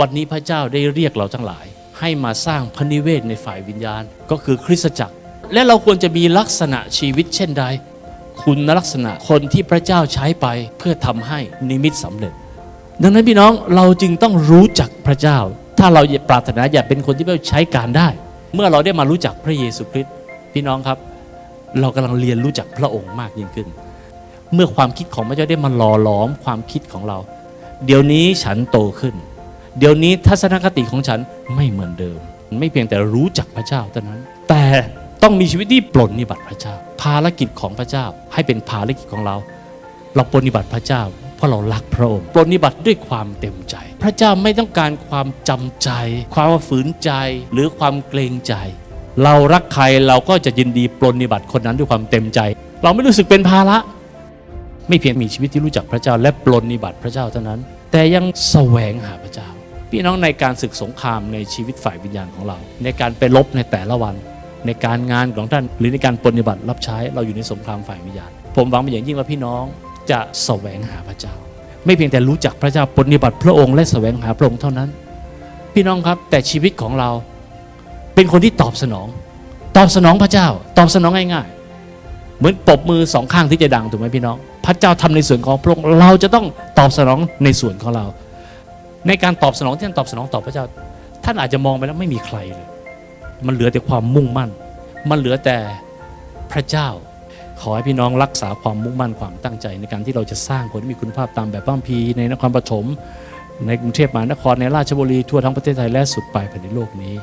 วันนี้พระเจ้าได้เรียกเราทั้งหลาย ให้มาสร้างพระนิเวศในฝ่ายวิญญาณ ก็คือคริสตจักร และเราควรจะมีลักษณะชีวิตเช่นใด คุณลักษณะคนที่พระเจ้าใช้ไปเพื่อทำให้นิมิตสำเร็จ ดังนั้นพี่น้องเราจึงต้องรู้จักพระเจ้า ถ้าเราปรารถนาอยากเป็นคนที่พระเจ้าใช้การได้ เมื่อเราได้มารู้จักพระเยซูคริสต์พี่น้องครับ เรากำลังเรียนรู้จักพระองค์มากยิ่งขึ้น เมื่อความคิดของพระเจ้าได้มาหล่อหลอมความคิดของเรา เดี๋ยวนี้ฉันโตขึ้น เดี๋ยวนี้ทัศนคติของฉันไม่เหมือนเดิม ไม่เพียงแต่รู้จักพระเจ้าเท่านั้น แต่ต้องมีชีวิตที่ปลนนิบัติพระเจ้า ภารกิจของพระเจ้าให้เป็นภารกิจของเรา เราปรนนิบัติพระเจ้า เพราะเรารักพระองค์ปรนนิบัติด้วยความเต็มใจ พระเจ้าไม่ต้องการความจำใจ ความฝืนใจหรือความเกรงใจ เรารักใครเราก็จะยินดีปรนนิบัติคนนั้นด้วยความเต็มใจ เราไม่รู้สึกเป็นภาระไม่เพียงมีชีวิตที่รู้จักพระเจ้าและปลนนิบัติพระเจ้าเท่านั้น แต่ยังแสวงหาพระเจ้า พี่น้องในการศึกสงครามในชีวิตฝ่ายวิญญาณของเรา ในการไปรบในแต่ละวัน ในการงานของท่านหรือในการปฏิบัติรับใช้เราอยู่ในสงครามฝ่ายวิญญาณ ผมหวังเป็นอย่างยิ่งว่าพี่น้องจะแสวงหาพระเจ้า ไม่เพียงแต่รู้จักพระเจ้าปฏิบัติพระองค์และแสวงหาพระองค์เท่านั้น พี่น้องครับแต่ชีวิตของเราเป็นคนที่ตอบสนอง ตอบสนองพระเจ้า ตอบสนองง่ายๆ เหมือนปบมือสองข้างที่จะดังถูกไหมพี่น้อง พระเจ้าทำในส่วนของพระองค์เราจะต้องตอบสนองในส่วนของเรา ในการตอบสนองที่ท่านตอบสนองต่อพระเจ้า ท่านอาจจะมองไปแล้วไม่มีใครเลย มันเหลือแต่ความมุ่งมั่น มันเหลือแต่พระเจ้า ขอให้พี่น้องรักษาความมุ่งมั่นความตั้งใจ ในการที่เราจะสร้างคนที่มีคุณภาพตามแบบพระคัมภีในนครปฐมในกรุงเทพมหานครในราชบุรีทั่วทั้งประเทศไทยและสุดปลายแผ่นดินโลกนี้